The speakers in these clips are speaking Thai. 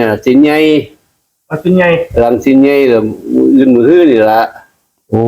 ฮะสินใหญ่เอาชิ้นใหญ่หลังสินใหญ่แล้วยืนมือฮื้อนี่ละโอ้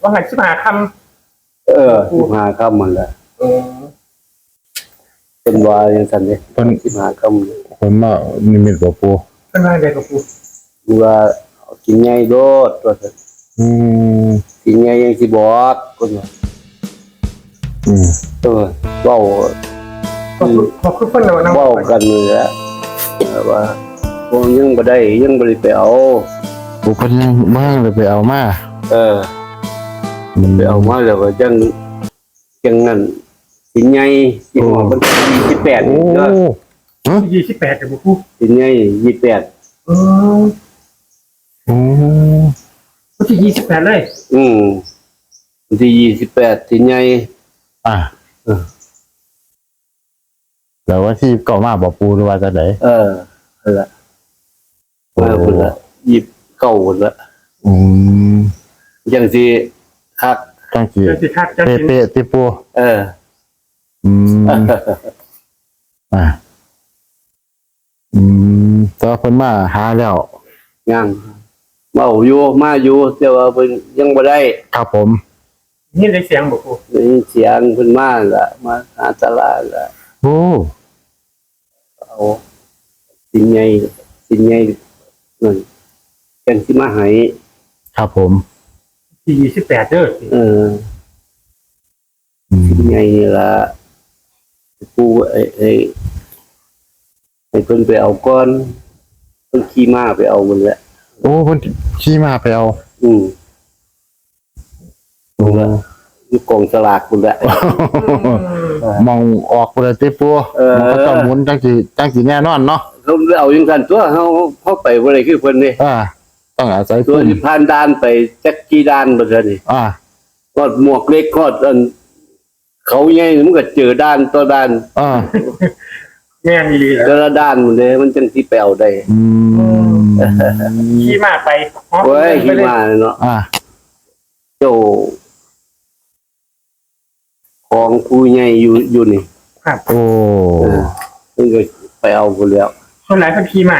ว่าหันชิบหาคเออสิบห้าคำมันละำอืมเป็นว่าอย่างนั้นเด้เพิ่นสิบห้าคำผมมานิมิตบ่ปูเป็นว่าเด็กกับกูว่าเอาสินใหญ่โดดว่าซั่นอืมสินใหญ่ยังสิบอกคนว่าอืมเออเว้าขอบคุณขอบคุณคนเรานั่งเว้ากันเลยแหละ ว่าพวกยังบ่ได้ยังบ่ได้ไปเอาปูเพิ่นยังบ่ยังเลยไปเอามาเอออืมไปเอามาแล้วก็จังจังนั้นสินใหญ่สิว่ามันสิบแปดโอ้เนาะฮะยี่สิบแปดกับกูสินใหญ่ยี่แปดอืมโอ้วันที่ยี่สิบแปดเลย อืมวันที่ยี่สิบแปดสินใหญ่อะเออ แล้วว่าที่เก่ามาบ่ปูหรือว่าจะไหนเออนั่นละมาพุ่นละยี่เก้าพุ่นละอืมจังสิคักจังสิเจ้าสิคาดเจ้าสิเป๊ะๆติปูเออ อืมอะอืมแตว่าเพิ่นมาหาแล้วยังมาอยู่มาอยู่แต่ว่าเพิ่นยังบ่ได้ครับผมนี่ได้เสียงบอกกูได้ยินเสียงเพิ่นมาละมาหาตลาดละโอ้ เอาสินใหญ่สินใหญ่นั่นจังสิมาให้ครับผม ที่ยี่สิบแปดเด้อเอออืมสินใหญ่นี่ละปูไอ้ไอ้ให้เพิ่นไปเอาก่อนเพิ่นขี่ม้าไปเอามันแหละโอ้เพิ่นขี่มาไปเอาอืมโอ้ อยู่กองสลากคุณแหละ มองออกบ่ได้ติปูเออ มันก็ต้องหมุนจังสิจังสิแน่นอนเนาะเขาเอาอย่างกันตัวเขาเขาไปบ่ได้คือเพิ่นนี่อ่าต้องอาศัยตัวพุ่มที่ผ่านด่านไปจักกี่ด่านบ่ซั่นนี่อ่าก็หมวกเล็กก็อันเขาใหญ่มันก็เจอด่านต่อด่านอ่า แม่มีดีแล้แต่ละด่านมันเลยมันจังสิไปเอาได้อืมขี่มาไปโอ้ยขี่มาเนาะอ่า เจ้า ของผู้ใหญ่อยู่อยู่นี่โอ้เออเพิ่นก็ไปเอาพุ่นแล้วคนหลายคนขี่มา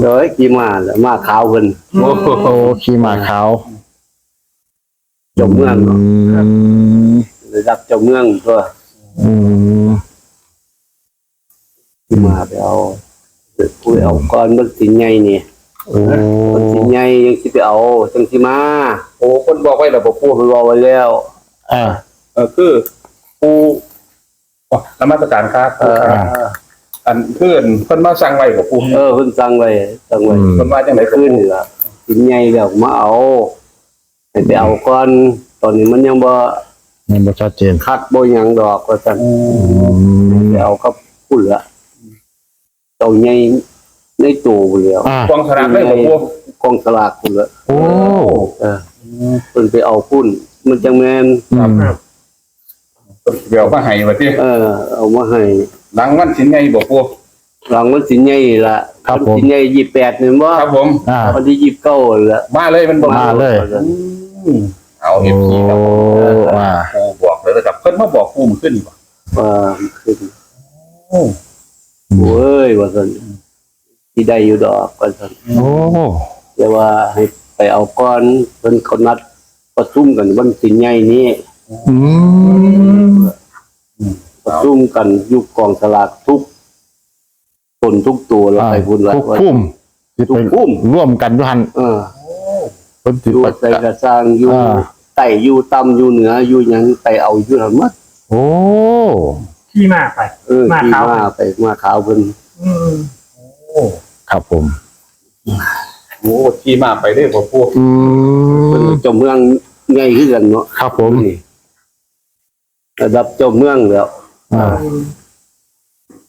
เด้อขี่มาแล้วมาขาวเพิ่นอืมโอ้ขี่ม้าขาวเจ้าเมืองเนาะอืมระดับเจ้าเมืองตัวอืมที่มาไปเอาไปคุยเอาก่อนมันสิใหญ่นี่โอ้มันสิใหญ่ยังสิไปเอาจังสิมาโอ้คนบอกไว้แล้วบอกปูผู้รอไว้แล้ว อ่า เออคือ ปูอ๋อนมัสการครับเอออันเพื่อนเพิ่นมาสั่งไว้บอกปูเออเพิ่นสั่งไว้สั่งไว้เพิ่นว่าจังได๋ขึ้นนี่ล่ะสิใหญ่แล้วมาเอาให้ไปเอาก่อนตอนนี้มันยังบ่มันบ่ชัดเจนคัดบ่หยังดอกว่าซั่นอืมไปเอากับพุ่นละเจ้าใหญ่ในตู้พุ่นแล้วอ่ากองสลากเลยบอกปูกองสลากพุ่นละโอ้เออเพิ่นไปเอาพุ่น มันจังแม่นอืม เดี๋ยวมาให้ว่าติเออ เอามาให้หลังวันสินไงบอกปูหลังวันสินใหญ่ละวันสินใหญ่ยี่แปดนี่บ่ครับผม อ่า วันที่ยี่สิบเก้าละมาเลยมันบอกมาเลย อืมเอาโอ้ FC ครับผมอ่าปูบอกเลยนะครับเพิ่นมาบอกปูมันขึ้นบ่ว่าขึ้นโอ้โอ้ยว่าซั่นที่ได้อยู่ดอกว่าซั่นโอ้แต่ว่าให้ไปเอาก่อนเพิ่นเขานัดประชุมกันวันสินใหญ่นี้อืม ประชุมกันอยู่กองสลากทุกคนทุกตัวแล้วอ่าไปพุ่นละทุกพุ่มที่ทุไปกพุ่มร่วมกันด้วยหันเออเพิ่นสิอยู่ไปใส่กระสร้างอยู่อ่าใต้อยู่ต่ำอยู่เหนืออยู่หยังไปเอาอยู่ทั้งหมดโอ้ขี่มาไปเออมาที่ขาวมาไปมาขาวเพิ่นอืมครับผมโหขี่มาไปได้บอกปูอืเพิ่นมเจ้าเมืองใหญ่ขึ้นกันเนาะครับผมนี่ระดับเจ้าเมืองแล้ว อ่า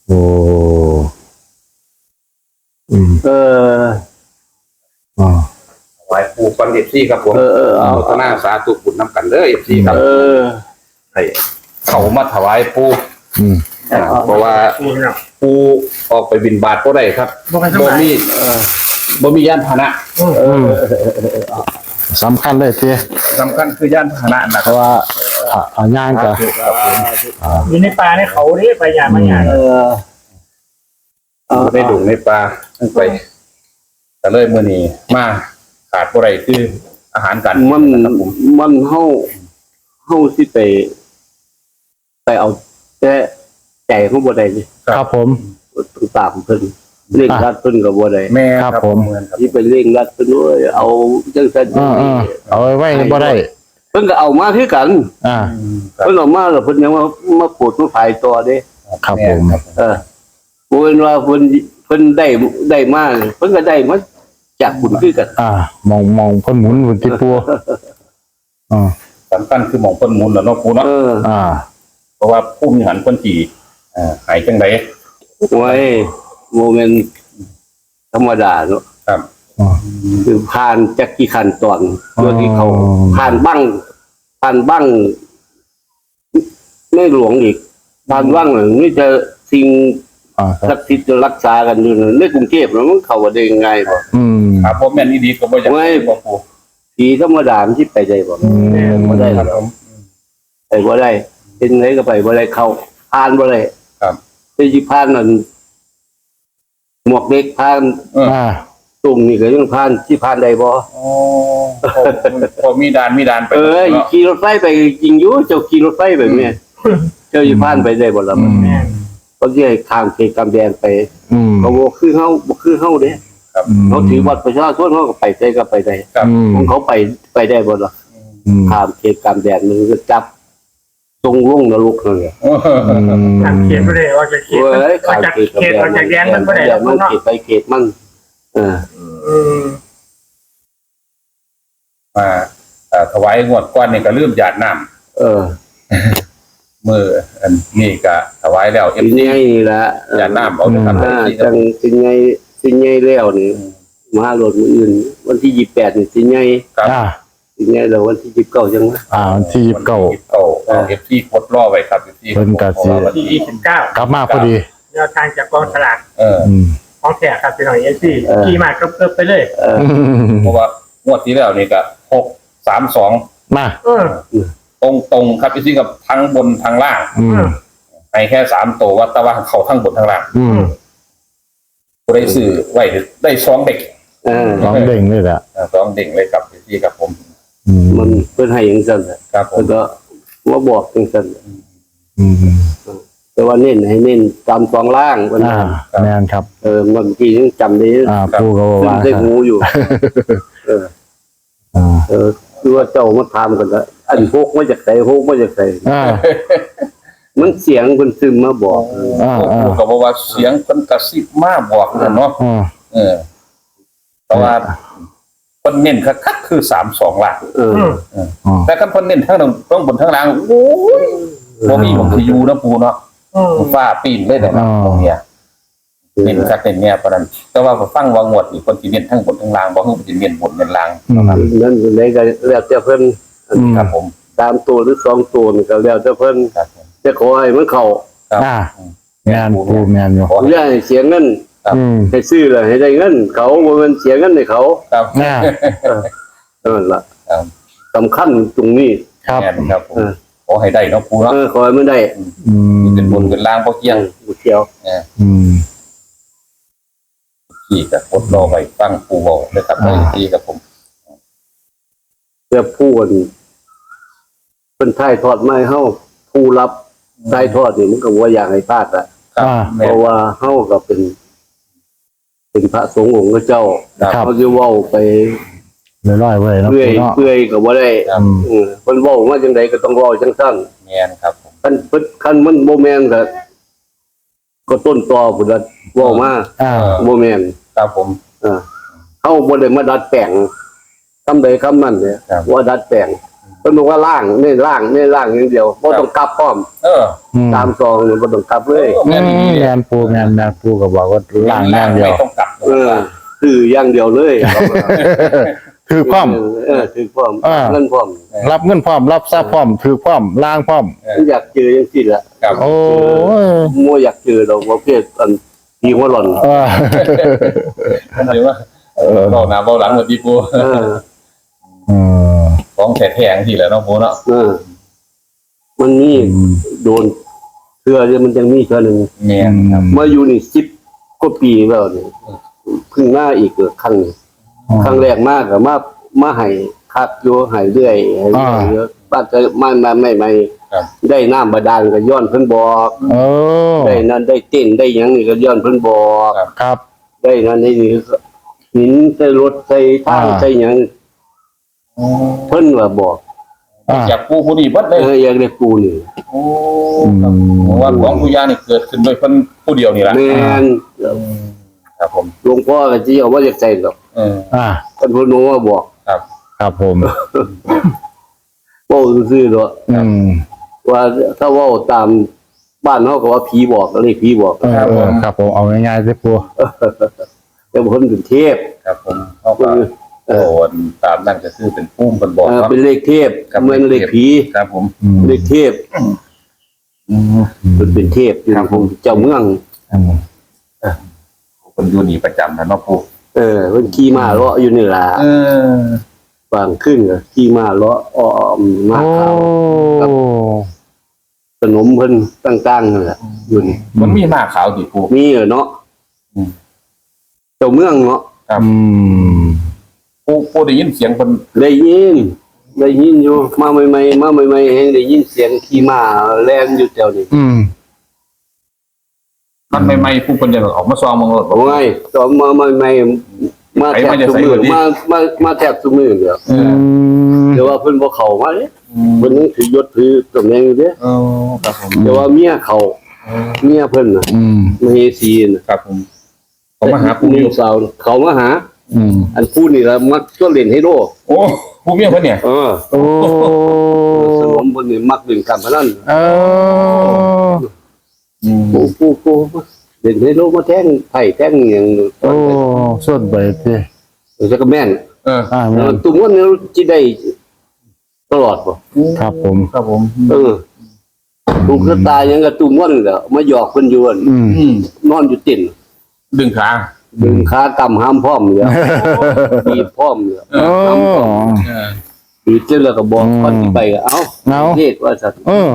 โอ้อืมเออ อ่าไหว้ปูก่อน FC ครับผมเออเออเอา โมทนาสาธุบุญนํกันเด้อ FC ครับเออ ให้เขามาถวายปูอืมอ่าเพราะว่ากูเนี่ยปูออกไปบินบาทก็ได้ครับบอกให้สบ่มัยมีบ่มียานพาหนะอืม สำคัญเลยเตี้ยสำคัญคือยานพาหนะนะเพราะว่าอ่าอ่าย่างกับอยู่ในป่าในเขาเนี่ยไปอย่างมาอย่างเออเอาในดุงในปลาทั้งไป แต่เลยมื้อนี้มาขาดบ่ได้คืออาหารกันมันครับผมมันเฮาเฮาสิไป ไปเอาแต่ใจของบ่ได้นี่ครับผมต้องตามเพิ่น เร่งรัดเพิ่นก็บ่ได้แม่ครับครับผม เหมือนครับที่ไปเร่งรัดเพิ่นด้วยเอาจังซั่นเออเออเอาไว้ไว้บ่ได้ เพิ่นก็เอามาคือกัน อ่า อืมครับเพิ่นเอามาแล้วเพิ่นยังมามาปวดมาฝ่ายต่อเด้ครับผมแครับเออบ่เป็นว่าเพิ่นเพิ่นได้ได้มาเพิ่นก็ได้มาจากคุณคือกัน อ่า มองมองเพ่นหมุนบนที่ปัวอ่าสำคัญคือหมองเพิ่นหมุนแล้วเนาะปูเนาะเอออ่า เพราะว่าผู้มีหันคนที่อ่าหายจังไดไว้ โมเมนต์ธรรมดาเนาะครับอ่าคือผ่านจักกี่ขั้นตอนโดยที่เขาอ๋อผ่านบ้างผ่านบ้างไม่หลวงอีกผ่านบ้างนี่จะสิ่งอ่าครับศักดิ์สิทธิ์จะรักษากันอยู่ในกรุงเทพแล้วมันเข้ามาได้ยังไงบ่ อืม ครับผมแม่นดีๆก็บ่อยากไว้ให้บ่ปูผีธรรมดามันที่ไปได้บ่อืม บ่ได้ครับหรผอกมไปบ่ได้เป็นไงก็ไปบ่ได้เข้าผ่านบ่ได้ครับไปสิผ่านนั่น หมวกเด็กผ่านเอออ่าตุ่มนี่ก็ยังผ่านที่ผ่านได้บ่โอ้พอพอมีดานมีดานไปเออเนาะขี่รถไฟไปจริงอยู่เจ้าขี่รถไฟแบบเนี้ยเจ้าอยู่ผ่านไปได้บ่ล่ะอืมเขาสิให้ข้ามเขตกำแดนไปอืมเขาบ่คือเฮาบ่คือเฮาเด้มเขาถือบัตรประชาชนเขาก็ไปได้ก็ไปได้ครับอืมของเขาไปไปได้บ่ล่ะอืมข้ามเขตกำแดนมันก็จับ ตรงลงนรกนั่นแหละโอ้ทางเขียนไม่ได้ออกจากเขียนเว้ยออกจากเขียนออกจากแดนมันไม่ได้หรอกมันเนาะเขตไปเขตมันเอออืมมาเอ่อถวายงวดก้อนนี่ก็ลืมหยาดน้ำเออมืออันนี่ก็ถวายแล้วเอสิฟซีใหญ่นี่ล่ะหยาดน้ำเอาเด้อครับอ่า FC จังสิใหญ่สิใหญ่แล้วนี่มาโหลดมื้ออื่น วันที่28นี่สิใหญ่ครับ อ่าสิใหญ่แล้ววันที่29จังวะอ่าวันที่ยิบเก้า เก้าเอฟซีกดรอไว้ครับเอฟซีเพิ่นก็สิที่ยี่สิบเก้ากลับมาพอดี แนวทางจากกองสลากเอออืมของแถครับพี่น้องเอซี่ขี่มาเกิบๆไปเลย เออเพราะว่างวดที่แล้วนี่ก็หกสามสองมาเออ ตรงตรงๆครับเอฟซีกับทั้งบนทั้งล่างอืมให้แค่สามตัววัดแตะวันเขาทั้งบนทั้งล่างอืมผู้ได้ซื้อไว้ได้สองเด็กเออ ร้องเด้งเลยแหละอ่าสองเด็กเลยกับเอฟซีกับผมอื มมันเพิ่นให้จังซั่นน่ะครับผเพิ่มนก็มาบอกจังซั่นอืมแต่ว่าเน้นให้เน้นตามสองล่างมันอ่าแมนครับ เออมันที่ยังจำได้อ่าปูก็ซึ่งว่าได้หูอยู่ เออ อ่าเออคือว่าเจ้ามาถามกันละอันพกมาจากไหนพกมาจากไหนอ่ามันเสียงคนซึมมาบอกอ่าอ่าผมก็บอกว่าเสียงคนกระซิบมาบอกนะเนาะอ่า เออเพราะว่า คนเน้นคักๆคือสามสองหลักเอออืมอ่าแต่คันคนเน้นทั้งต้องบนทั้งล่างโอ้ยบ่มีผมคืออยู่นะปูเนาะอืมฟ้าปีนเลยนะตรงเนี้ยเน้นคักเน้นเนี่ยประนั้นแต่ว่าพอฟังว่างวดนี่คนที่เน้นทั้งบนทั้งล่างบ่ฮู้ว่าสิเน้นบนเน้นล่างอืม นั่นเลยก็แล้วแต่เพิ่นอืม ครับผมตามตัวหรือสองตัวนี่ก็แล้วแต่เพิ่นครับผมจะขอให้มันเข้าครับ อ่า แมนปูแมนอยู่ขอให้ อย่าให้เสียเงิน อืม ให้ซื้อเลยให้ได้เงิน เขาบ่แม่นเสียเงินให้เขาครับ อ่า นั่นล่ะครับ สำคัญตรงนี้ ครับ แม่นครับผมเออ ขอให้ได้เนาะปูเนาะเออขอให้มันได้อืมเป็นบนเป็นล่างบ่เที่ยงบุเที่ยว อืม ขี่กับกดรอไว้ฟังปูบอกนะครับอ่าไว้ที่กับผมเพื่อผู้คนเป็นถ่ายทอดไม่เฮาผู้รับถ่ายทอดนี่มันก็ว่าอยากให้พลาดอะครับอ่า แม่เพราะว่าเฮาก็เป็น เป็นพระสงฆ์องค์เจ้าครับ เขาจะเว้าไปเลยร้อยไว้แล้วเปื่อยปูเนาะ เปื่อยก็บ่ได้ครับอืมเออเพิ่นเว้ามาจังไดก็ต้องเว้าจังซั่นแม่นครับผมคันเพิ่นคันมันบ่แม่นก็ก็ต้นตอพุ่นละเว้ามาอ่าบ่แม่นครับผม เออเฮาบ่ได้มาดัดแปลงคำใดคำนั้นเนี่ยครับ ว่าดัดแปลง เพิ่นบอกว่าล่างนี่ล่างนี่ล่างอย่างเดียวบ่ต้องกลับพร้อมเอออืมตามซองนี่บ่ต้องกลับเลยอืแม่นมดีแมนปูแมนแมนปูก็บอกว่าล่างอย่างเดียว ไม่ต้องกลับเออคืออย่างเดียวเลยคือพร้อม เออถือพร้อมอ่าเงินพร้อมรับเงินพร้อม รับทรัพย์พร้อม ถือพร้อมล่างพร้อม อยากเจอจังซี่ล่ะครับโอ้ยมัวอยากเจอดอกประเภทอันที่หัวหล่อนเออ มันเลยว่าเออเราหน้าเบาหลังเหมือนดีปูเออเออ ของแท้ๆที่แหละเนาะปูเนาะเออ มันมีโดนเทื่อเดียวมันยังมีเทื่อหนึงแม่นครับมาอยู่นี่10กก็ปีแล้วนี่เพิ่งมาอีกครั้งหนึ่งครั้งแรกมากก็มามาให้คักอยู่ให้เรื่อยให้เรื่อยเยอะบ้านจะไม่ไม่ไม่ไม่ครับได้น้ำบาดาลก็ย้อนเพิ่นบอกโอ้ได้นั่นได้เต้นได้หยังนี่ก็ย้อนเพิ่นบอกครับครับได้นั่นได้นี่ก็หินใส่รถใส่ทางอ่าใส่หยัง เพิ่นว่าบอกอ่า อยากปูผู้นี้เบิดเลยเอออยากได้ปูนี่โอ้ครับเพราะว่าของผู้ยานี่เกิดขึ้นโดยเพิ่นผู้เดียวนี่แหละแม่นครับผมหลวงพ่อก็สิเอาว่าจากใส่ดอกเอออ่า เพิ่นเพิ่นว่าบอกครับ ครับผม เว้าซื่อๆเนาะอืมว่าถ้าเว้าตามบ้านเฮาก็ว่าผีบอกก็เลยผีบอก เออเออครับผม เอาง่ายๆสิปูแต่เพิ่นเป็นเทพครับผมเขาก็เอ โออนตามนั่นก็คือเป็นปุ้มเป็นบอกเออเนาะเป็นเลขเทพครับเหมือนเลขผีครับผมอืมเลขเทพอืมมันเป็นเทพอยู่ครับผมเจ้าเมืองอืมคนอยู่นี่ประจำนะเนาะปูเออเพิ่นขี่ม้าเลาะอยู่นี่ล่ะเออบางขึ้นก็ขี่ม้าเลาะอ้อมมาขาวครับขนมเพิ่นต่างๆนั่นแหละอยู่นี่มันมีหน้าขาวดิปูมีเหรอเนาะอืมเจ้าเมืองเนาะครับอืม ปูปูได้ยินเสียงเพิ่นได้ยินได้ยินอยู่มาใหม่ๆมาใหม่ๆเองได้ยินเสียงขี่ม้าแล่นอยู่แถวนี้อืมมันใหม่ๆปูเพิ่นจะออกมาซองมองรถเอาไงตอนมาใหม่ๆมาแทบทุกมือมามามาแทบทุกมือเดียวเออือมแต่ว่าเพิ่นบ่เข้ามาเด้อืมเพิ่นยังถือยศถือตำแหน่งอยู่เด้เออครับผมแต่ว่าเมียเขาเมียเพิ่นน่ะอืมมเหสีน่ะครับผมผมมาหาปูอนี่ยู่สาวเขามาหา อืมอันผู้นี่ละมักชวนเล่นไฮโลโอ้ปูเมียเพิ่นเนี่ยเออโอ้สนมเพิ่นนี่มักเล่นการพนันเอออืมผู้ผู้ผู้เล่นไฮโลมาแทงไผ่แทงหยังโอ้ส่วนไปสิเออจะก็แม่นเอออ่าเอแม่อนตุ้มวันนี้สิได้ตลอดบ่ครับผม ครับผมเออลูกก็ตายยังก็ตุ้มวันแหล้วมาหยอกเพิ่นอยู่อั่นอืมอืมนอนอยู่ติ่นดึงขา ดึงขากำห้ามพร้อมเลยบีบพร้อมเลยโอ้เออบีบเสร็จแล้วก็บอกอืมก่อนที่ไปก็เอ้าเอาเทศว่าสัตว์เออ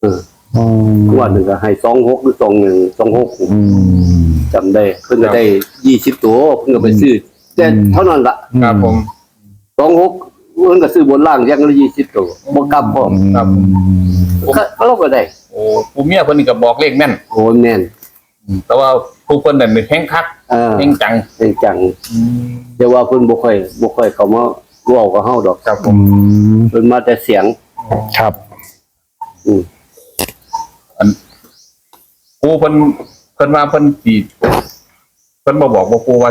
เอออืมวันหนึ่งก็ให้สองหกหรือสองหนึ่งสองหกอืม จำได้ เพิ่นก็ได้ยี่สิบตัวเพิ่นก็ไปซื้อแต่อืม เท่านั้นละครับผม สองหกเพิ่นก็ซื้อบนล่างอยังละยี่สิบตัวบ่กลับพร้อมครับ ก็เราก็ได้ โอ้ปูเมียเพิ่นนี่ก็บอกเลขแม่นโอ้แม่น แต่ว่าผู้เพิ่นนั่นเป็นแข้งคักเออแข้งจังเป็นจังแต่ว่าเพิ่นบ่ค่อยบ่ค่อยเข้ามาเว้ากับเฮาดอกครับผอืมมเพิ่นมาแต่เสียง ครับ อืมปูเพิ่นเพิ่นมาเพิ่นสิเพิ่นบ่บอกบ่ปูว่า